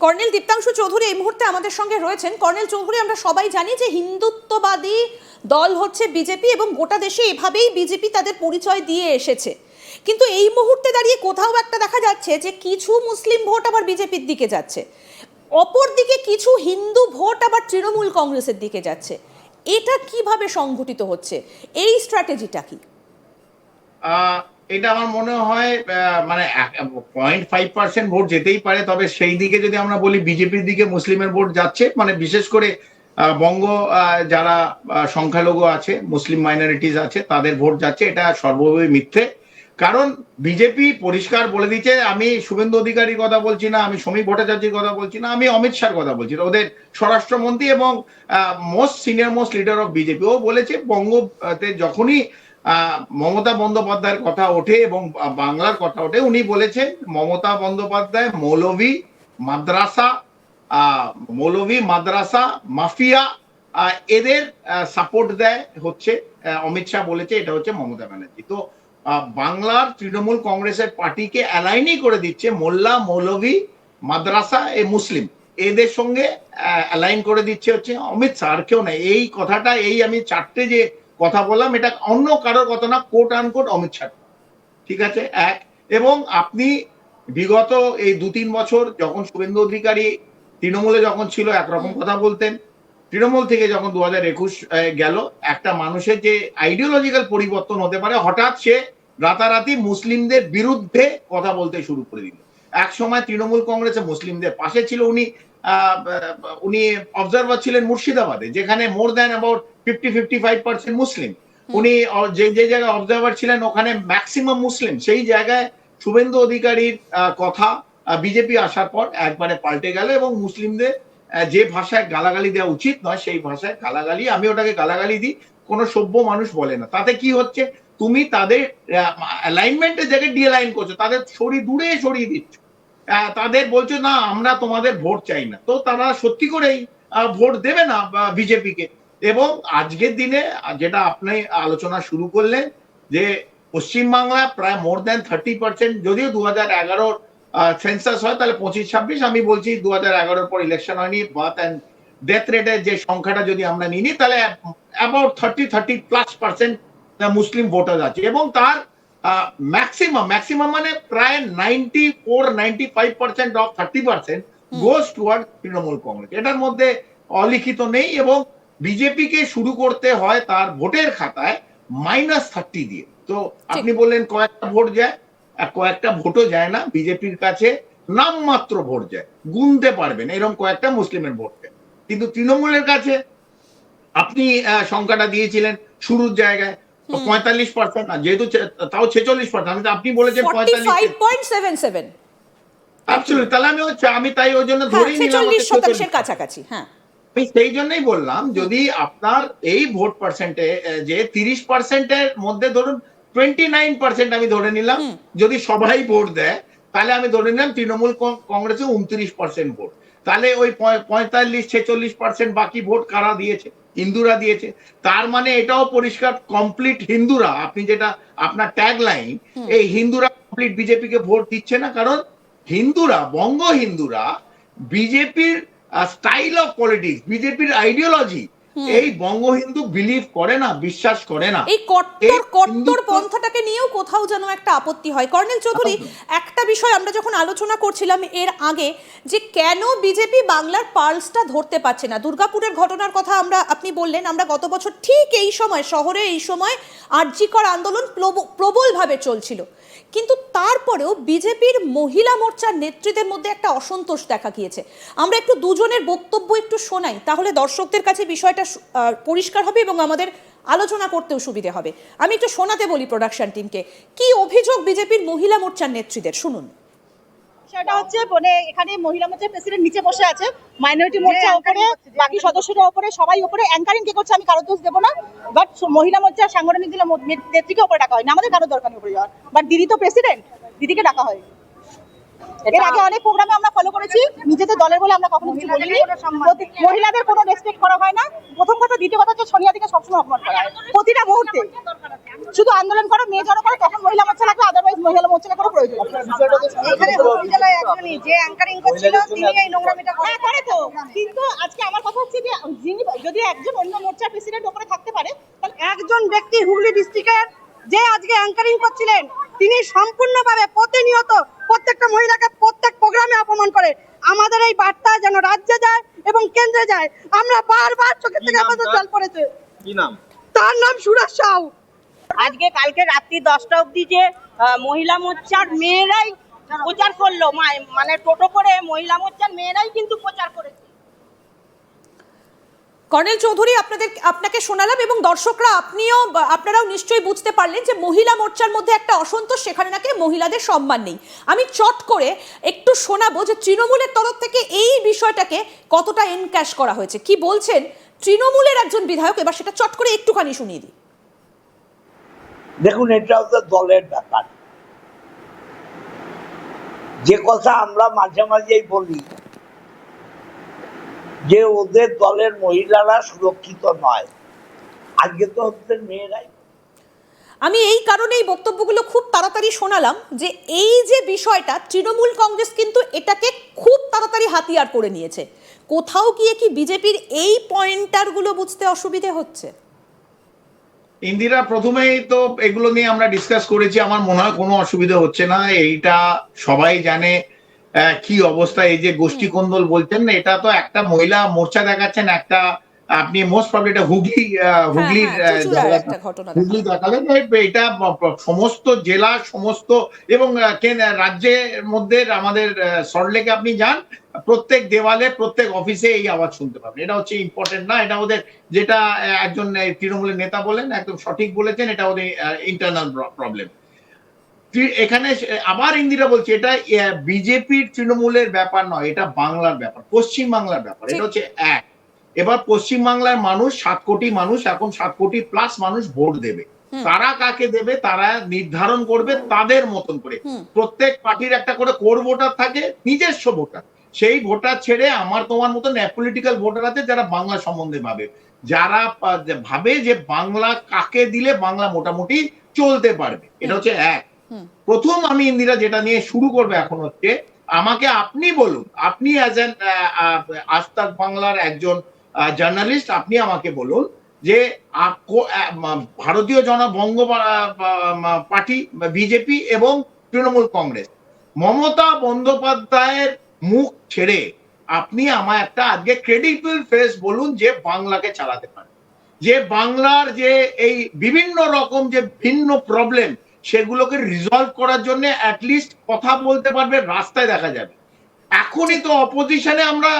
Colonel Diptanshu Chowdhury এই মুহূর্তে আমাদের সঙ্গে রয়েছেন। কর্নেল চৌধুরী, আমরা সবাই জানি যে হিন্দুত্ববাদী দল হচ্ছে বিজেপি এবং গোটা দেশে এভাবেই বিজেপি তাদের পরিচয় দিয়ে এসেছে। কিন্তু এই মুহূর্তে দাঁড়িয়ে কোথাও একটা দেখা যাচ্ছে যে কিছু মুসলিম ভোট আবার বিজেপির দিকে যাচ্ছে। অপরদিকে কিছু হিন্দু ভোট আবার তৃণমূল কংগ্রেসের দিকে যাচ্ছে। এটা কীভাবে সংঘটিত হচ্ছে? এই স্ট্র্যাটেজিটা কি? এটা আমার মনে হয় মানে পয়েন্ট ফাইভ পার্সেন্ট ভোট যেতেই পারে, তবে সেই দিকে যদি আমরা বলি বিজেপির দিকে মুসলিমের ভোট যাচ্ছে মানে বিশেষ করে বঙ্গ যারা সংখ্যালঘু আছে, মুসলিম মাইনরিটিস আছে, তাদের ভোট যাচ্ছে, এটা সর্বভাবে মিথ্যে। কারণ বিজেপি পরিষ্কার বলে দিচ্ছে, আমি শুভেন্দু অধিকারীর কথা বলছি না, আমি সমীপ ভট্টাচার্যের কথা বলছি না, আমি অমিত শাহর কথা বলছি না, ওদের স্বরাষ্ট্রমন্ত্রী এবং most senior most leader of BJP. ও বলেছে বঙ্গতে যখনই মমতা বন্দ্যোপাধ্যায়ের কথা ওঠে এবং বাংলার কথা ওঠে। উনি বলেছেন, মমতা বন্দ্যোপাধ্যায়, মৌলভী মাদ্রাসা মৌলভী মাদ্রাসা, মাফিয়া এদের সাপোর্ট দেয় হচ্ছে অমিত শাহ বলেছে, এটা হচ্ছে মমতা ব্যানার্জি। তো বাংলার তৃণমূল কংগ্রেসের পার্টিকে অ্যালাইনই করে দিচ্ছে মোল্লা, মৌলভী মাদ্রাসা, এ মুসলিম। এদের সঙ্গে অ্যালাইন করে দিচ্ছে হচ্ছে অমিত শাহ। আর কেউ নাই এই কথাটা, এই আমি চারটে যে কথা বললাম এটা অন্য কারোর কথা না কোট আনকোট অমিত শাহ। ঠিক আছে? এক। এবং আপনি বিগত এই দু তিন বছর যখন শুভেন্দু অধিকারী তৃণমূলে যখন ছিল একরকম কথা বলতেন। তৃণমূল থেকে যখন দু হাজার একুশ গেল একটা মানুষের যে আইডিওলজিক্যাল পরিবর্তন হতে পারে হঠাৎ সে রাতারাতি মুসলিমদের বিরুদ্ধে কথা বলতে শুরু করে দিল। এক সময় তৃণমূল কংগ্রেসে মুসলিমদের পাশে ছিল উনি আহ, উনি অবজারভার ছিলেন মুর্শিদাবাদে যেখানে more than about fifty fifty five percent Muslim উনি যে যে জায়গায় অবজারভার ছিলেন, ওখানে ম্যাক্সিমাম মুসলিম সেই জায়গায় শুভেন্দু অধিকারীর কথা বিজেপি আসার পর একবারে পাল্টে গেল এবং মুসলিমদের যে ভাষায় গালাগালি দেওয়া উচিত নয়, সেই ভাষায় গালাগালি, আমি ওটাকে গালাগালি দিই, কোনো সভ্য মানুষ বলে না। তাতে কি হচ্ছে? তুমি তাদের অ্যালাইনমেন্টের জায়গায় ডিঅ্যালাইন করছ, তাদের সরিয়ে দূরে সরিয়ে দিচ্ছ। তাদের বলছো, না, আমরা তোমাদের ভোট চাই না। তো তারা সত্যি করেই ভোট দেবে না বিজেপিকে এবং আজকের দিনে যেটা আপনি আলোচনা শুরু করলেন যে পশ্চিমবাংলা প্রায় মোর দেন থার্টি পার্সেন্ট যদিও দু হাজার এগারোর সেন্সাস হয় তাহলে পঁচিশ ছাব্বিশ আমি বলছি দু হাজার এগারোর পর ইলেকশন হয়নি বার্থ অ্যান্ড ডেথ রেটের যে সংখ্যাটা যদি আমরা নিই তাহলে about thirty thirty plus percent Muslim voter আছে। এবং তার ম্যাক্সিমাম ম্যাক্সিমাম মানে প্রায় ninety four ninety five percent of thirty percent goes toward Trinamool Congress. এটার মধ্যে অলিখিত নেই এবং বিজেপিকে শুরু করতে হয় তার ভোটের খাতায় মাইনাস থার্টি দিয়ে। তো আপনি বললেন কয়েকটা ভোট যায় আর কয়েকটা ভোটও যায় না বিজেপির কাছে নামমাত্র ভোট যায়। গুনতে পারবেন এরকম কয়েকটা মুসলিমের ভোট কিন্তু তৃণমূলের কাছে আপনি সংখ্যাটা দিয়েছিলেন শুরুর জায়গায় পঁয়তাল্লিশ পার্সেন্ট না যেহেতু তাও ছেচল্লিশ পার্সেন্ট আপনি বলেছেন পঁয়তাল্লিশ তাহলে আমি হচ্ছে আমি তাই ওই জন্য হ্যাঁ ধরেই নিলাম ছেচল্লিশ আমাকে শতাংশের 46 কাছাকাছি হ্যাঁ। আমি সেই জন্যই বললাম যদি আপনার এই ভোট পার্সেন্টে যে তিরিশ পার্সেন্টের মধ্যে ধরুন টোয়েন্টি নাইন পার্সেন্ট আমি ধরে নিলাম যদি সবাই ভোট দেয় তাহলে আমি ধরে নিলাম তৃণমূল কংগ্রেসে উনত্রিশ পার্সেন্ট ভোট। তাহলে ওই পঁয়তাল্লিশ ছেচল্লিশ পার্সেন্ট বাকি ভোট কারা দিয়েছে? হিন্দুরা দিয়েছে। তার মানে এটাও পরিষ্কার কমপ্লিট হিন্দুরা আপনি যেটা আপনার ট্যাগ লাইন এই হিন্দুরা কমপ্লিট বিজেপিকে ভোট দিচ্ছে না কারণ হিন্দুরা বঙ্গ হিন্দুরা বিজেপির স্টাইল অফ পলিটিক্স বিজেপির আইডিওলজি এই বঙ্গ হিন্দু বিলিভ করে না বিশ্বাস করে না। এই কট্টর কট্টর পন্থাটাকে নিয়েও কোথাও যেন একটা আপত্তি হয়। কর্নেল চৌধুরী একটা বিষয় আমরা যখন আলোচনা করছিলাম এর আগে যে কেন বিজেপি বাংলার পালসটা ধরতে পারছে না? দুর্গাপুরের ঘটনার কথা আমরা আপনি বললেন আমরা গত বছর ঠিক এই সময় শহরে এই সময় আর্যিকর আন্দোলন প্রব- প্রবলভাবে চলছিল। কিন্তু তারপরেও বিজেপির মহিলা মোর্চার নেতৃত্বের মধ্যে একটা অসন্তোষ দেখা গিয়েছে। আমরা একটু দুজনের বক্তব্য একটু শোনাই তাহলে দর্শকদের কাছে বিষয়টা পরিষ্কার হবে এবং আমাদের আলোচনা করতেও সুবিধে হবে। আমি একটু শোনাতে বলি প্রোডাকশন টিমকে কি অভিযোগ বিজেপির মহিলা মোর্চার নেত্রীদের? শুনুন। বিষয়টা হচ্ছে মানে এখানে মহিলা মোর্চার প্রেসিডেন্ট নিচে বসে আছে মাইনরিটি মোর্চা উপরে বাকি সদস্যরা উপরে সবাই উপরে অ্যাঙ্কারিং কে করছে আমি কারও দোষ দেবো না বাট মহিলা মোর্চার সাংগঠনিক দিলে নেত্রীকে উপরে ডাকা হয় না আমাদের কারও দরকার নেই উপরে যাওয়ার। বাট দিদি তো প্রেসিডেন্ট দিদিকে ডাকা হয় এর আগে অনেক প্রোগ্রামে আমরা ফলো করেছি নিজেদের দলের বলে আমরা কখনো কিছু বলিনি। মহিলাদের কোনো রেসপেক্ট করা হয় না। প্রথম কথা দ্বিতীয় কথা হচ্ছে সোনিয়াদিকে সবসময় অপমান করা হয়। প্রতিটা মুহূর্তে। শুধু আন্দোলন করো মেয়ে জড়ো করো তখন মহিলা মোর্চা লাগবে আদারওয়াইজ মহিলা মোর্চা কোনো প্রয়োজন এখানে হুগলি জেলায় একজন যে অ্যাঙ্কারিং করছিল তিনি এই নোংরামিটা হ্যাঁ করে তো। কিন্তু আজকে আমার কথা হচ্ছে যে যিনি যদি একজন অন্য মোর্চার প্রেসিডেন্ট ওপরে থাকতে পারে তাহলে একজন ব্যক্তি হুগলি ডিস্ট্রিক্টের যে আজকে অ্যাঙ্কারিং করছিলেন তিনি সম্পূর্ণভাবে প্রতিনিয়ত প্রত্যেকটা মহিলাকে প্রত্যেক প্রোগ্রামে অপমান করে। আমাদের এই বার্তা যেন রাজ্যে যায় এবং কেন্দ্রে যায়। আমরা বারবার চোখের থেকে আমাদের জল পড়েছে। কি নাম? তার নাম সুরাজ সাউ। আজকে কালকে রাত্রি দশটা অব্দি যে মহিলা মোর্চার মেয়েরাই প্রচার করল। মানে টোটো করে মহিলা মোর্চার মেয়েরাই কিন্তু কর্নেল চৌধুরী, আপনাদের, আপনাকে শোনালাম এবং দর্শকরা আপনিও আপনারাও নিশ্চয়ই বুঝতে পারলেন যে মহিলা মোর্চার মধ্যে একটা অসন্তোষ, সেখানে নাকি মহিলাদের সম্মান নেই। আমি চট করে একটু শোনাবো যে তৃণমূলের তরফ থেকে এই বিষয়টাকে কতটা এনক্যাশ করা হয়েছে। কি বলছেন তৃণমূলের একজন বিধায়ক? এবার সেটা চট করে একটুখানি শুনিয়ে দিই। দেখুন, এটা হচ্ছে দলের ব্যাপার। যে কথা আমরা মাঝে মাঝেই বলি যে ওদের দলের মহিলারা সুরক্ষিত নয়। আজকে তো ওদের মেয়েরাই। আমি এই কারণেই বক্তব্যগুলো খুব তাড়াতাড়ি শোনালাম যে এই যে বিষয়টা তৃণমূল কংগ্রেস কিন্তু এটাকে খুব তাড়াতাড়ি হাতিয়ার করে নিয়েছে। কোথাও গিয়ে কি বিজেপির এই পয়েন্টারগুলো বুঝতে অসুবিধে হচ্ছে? ইন্দিরা প্রথমেই তো এগুলো নিয়ে আমরা ডিসকাস করেছি আমার মনে হয় কোনো অসুবিধা হচ্ছে না। এইটা সবাই জানে। কি অবস্থা? এই যে গোষ্ঠী কোন্দল বলছেন না এটা তো একটা মহিলা মোর্চা দেখাচ্ছেন একটা আপনি মোস্ট প্রবলি এটা হুগলি হুগলির হ্যাঁ, হ্যাঁ, হুগলি দেখালেন এটা সমস্ত জেলা সমস্ত এবং রাজ্যের মধ্যে আমাদের সল্টলেকে আপনি যান প্রত্যেক দেওয়ালে প্রত্যেক অফিসে এই আওয়াজ শুনতে পাবেন। এটা হচ্ছে ইম্পর্টেন্ট না এটা ওদের যেটা একজন তৃণমূলের নেতা বলেন একদম সঠিক বলেছেন এটা ওদের ইন্টারনাল প্রবলেম এখানে আবার ইন্দিরা বলছে এটা বিজেপির তৃণমূলের ব্যাপার নয় এটা বাংলার ব্যাপার পশ্চিম বাংলার ব্যাপার এটা হচ্ছে এক। এবার পশ্চিম বাংলার মানুষ সাত কোটি মানুষ এখন সাত কোটি প্লাস মানুষ ভোট দেবে। তারা কাকে দেবে? তারা নির্ধারণ করবে তাদের মতন করে। প্রত্যেক পার্টির একটা করে কোর ভোটার থাকে নিজস্ব ভোটার। সেই ভোটার ছেড়ে আমার তোমার মতন পলিটিক্যাল ভোটার আছে যারা বাংলা সম্বন্ধে ভাবে। যারা ভাবে যে বাংলা কাকে দিলে বাংলা মোটামুটি চলতে পারবে। এটা হচ্ছে এক। প্রথম আমি ইন্দিরা যেটা নিয়ে শুরু করবে এখন হচ্ছে, আমাকে আপনি বলুন, আপনি অ্যাজ আস্তাক বাংলার একজন জার্নালিস্ট আপনি আমাকে বলুন যে ভারতীয় জন বঙ্গ পার্টি, বিজেপি এবং তৃণমূল কংগ্রেস। মমতা বন্দ্যোপাধ্যায়ের মুখ ছেড়ে আপনি আমার একটা আজকে ক্রেডিবল ফেস বলুন যে বাংলাকে চালাতে পারে যে বাংলার যে এই বিভিন্ন রকম যে ভিন্ন প্রবলেম সেগুলোকে রিজলভ করার জন্য অ্যাটলিস্ট কথা বলতে পারবে, রাস্তায় দেখা যাবে। এখনই তো অপোজিশনে আমরা